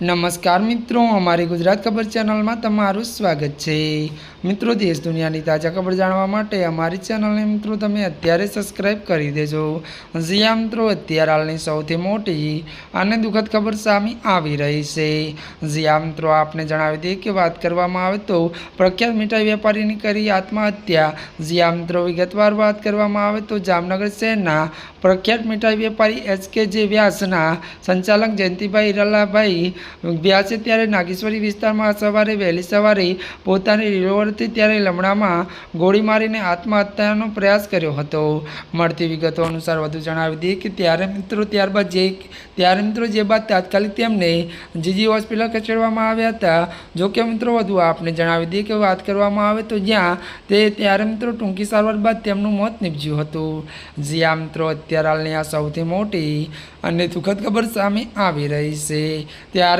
નમસ્કાર મિત્રો, અમારી ગુજરાત ખબર ચેનલમાં તમારું સ્વાગત છે. મિત્રો, દેશ દુનિયાની તાજા ખબર જાણવા માટે અમારી ચેનલને મિત્રો તમે અત્યારે સબસ્ક્રાઈબ કરી દેજો. જ્યાં મિત્રો, અત્યારે હાલની સૌથી મોટી અને દુઃખદ ખબર સામે આવી રહી છે. જ્યાં મિત્રો, આપને જણાવી દઈએ કે વાત કરવામાં આવે તો પ્રખ્યાત મીઠાઈ વેપારીની કરી આત્મહત્યા. જ્યાં મિત્રો, વિગતવાર વાત કરવામાં આવે તો જામનગર શહેરના પ્રખ્યાત મીઠાઈ વેપારી એચ કે જે વ્યાસના સંચાલક જયંતિભાઈ વ્યાસે ત્યારે નાગેશ્વરી વિસ્તારમાં સવારે વહેલી સવારે પોતાની રિવોલ્વરથી ત્યારે લમણામાં ગોળી મારીને આત્મહત્યાનો પ્રયાસ કર્યો હતો. મળતી વિગતો અનુસાર વધુ જણાવી દઈએ કે ત્યારે મિત્રો ત્યારબાદ જે ત્યારે મિત્રો જે બાદ તાત્કાલિક તેમને જીજી હોસ્પિટલ ખસેડવામાં આવ્યા હતા. જો કે મિત્રો વધુ આપને જણાવી દઈએ કે વાત કરવામાં આવે તો જ્યાં તે ત્યારે મિત્રો ટૂંકી સારવાર બાદ તેમનું મોત નીપજ્યું હતું. જ્યાં મિત્રો, અત્યારે હાલની આ સૌથી મોટી અને દુઃખદ ખબર સામે આવી રહી છે. ત્યારે